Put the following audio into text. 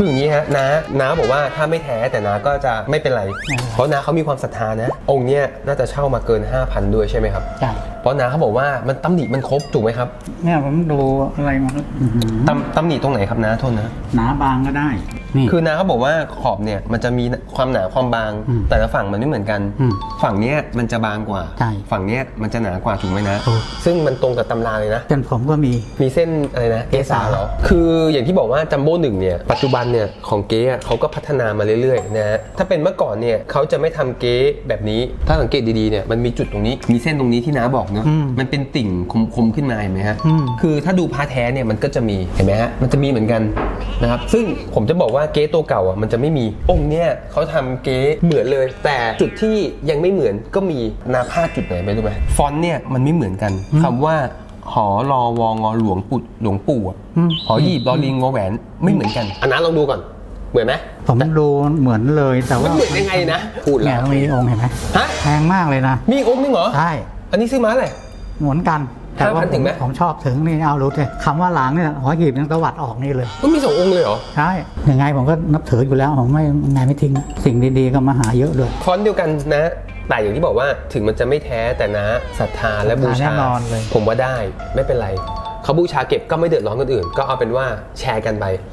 คืออย่างนี้ฮะน้าน้าบอกว่าถ้าไม่แท้แต่น้าก็จะไม่เป็นไรอ่าเพราะน้าเขามีความศรัทธานะ องค์เนี้ยน่าจะเช่ามาเกิน 5,000 ด้วยใช่ไหมครับใช่เพราะน้าเขาบอกว่ามันตำหนิมันครบถูกไหมครับเนี่ยผมดูอะไรมาแล้วอื้อหือตำตำหนิตรงไหนครับน้าโทษนะ หนาบางก็ได้ นี่ คือน้าเขาบอกว่าขอบเนี่ยมันจะมีความหนาความบาง อืมแต่ละฝั่งมันไม่เหมือนกัน อืมฝั่งเนี้ยมันจะบางกว่า ใช่ฝั่งเนี้ยมันจะหนากว่าถูกไหมนะ ถูก ซึ่งมันตรงกับตำราเลยนะจนผมก็มี มีเส้นอะไรนะเกสาเหรอ คืออย่างที่บอกว่าจัมโบ้หนึ่งเนี่ยปัจจุบันเนี่ยของเก๊อะเขาก็พัฒนามาเรื่อยๆนะฮะถ้าเป็นเมื่อก่อนเนี่ยเขาจะไม่ทำเก๊แบบนี้ ถ้าสังเกตดีๆเนี่ยมันมีจุดตรงนี้ มีเส้นตรงนี้ที่น้าบอกเนาะอืมมันเป็นติ่งคมๆขึ้นมาเห็นไหมฮะอืม คือถ้าดูพาแท้เนี่ยมันก็จะมีเห็นไหมฮะมันจะมีเหมือนกันนะครับซึ่งผมจะบอกว่าเก๊ตัวเก่าอะมันจะไม่มีองค์เนี่ยเขาทำเก๊เหมือนเลย แต่จุดที่ยังไม่เหมือนก็มีนาพาดจุดไหนไม่รู้ไหมฟอนต์เนี่ยมันไม่เหมือนกันคำว่าหอรอวองอหลวงปู่หลวงปู่อะอืมหอหีบรอลิงงอแหวนไม่เหมือนกันอันนั้นลองดูก่อนเหมือนไหมผมดูเหมือนเลยแต่มันว่าเหมือนยังไงนะพูดเนี่แล้ยวมีองค์เห็นไหมฮะแพงมากเลยนะ มีอีกองค์นึงเหรอใช่อันนี้ซื้อมาอะไรเหมือนกัน แต่ว่า5,000ถึงไหม ผมชอบถึงนี่เอารู้เลยคำว่าหลางเนี่ยหอหีบยังตวัดออกนี่เลย มันมีสององค์เลยเหรอ ใช่ยังไงผมก็นับถืออยู่แล้วผมไม่ยังไงไม่ทิ้ง สิ่งดีๆก็มาหาเยอะด้วยฟอนต์เดียวกันนะ แต่อย่างที่บอกว่าถึงมันจะไม่แท้แต่นะศรัทธาและบูศรัทธาชา แน่นอนเลย ผมว่าได้ไม่เป็นไร เขาบูชาเก็บก็ไม่เดือดร้อนคนอื่น ก็เอาเป็นว่าแชร์กันไป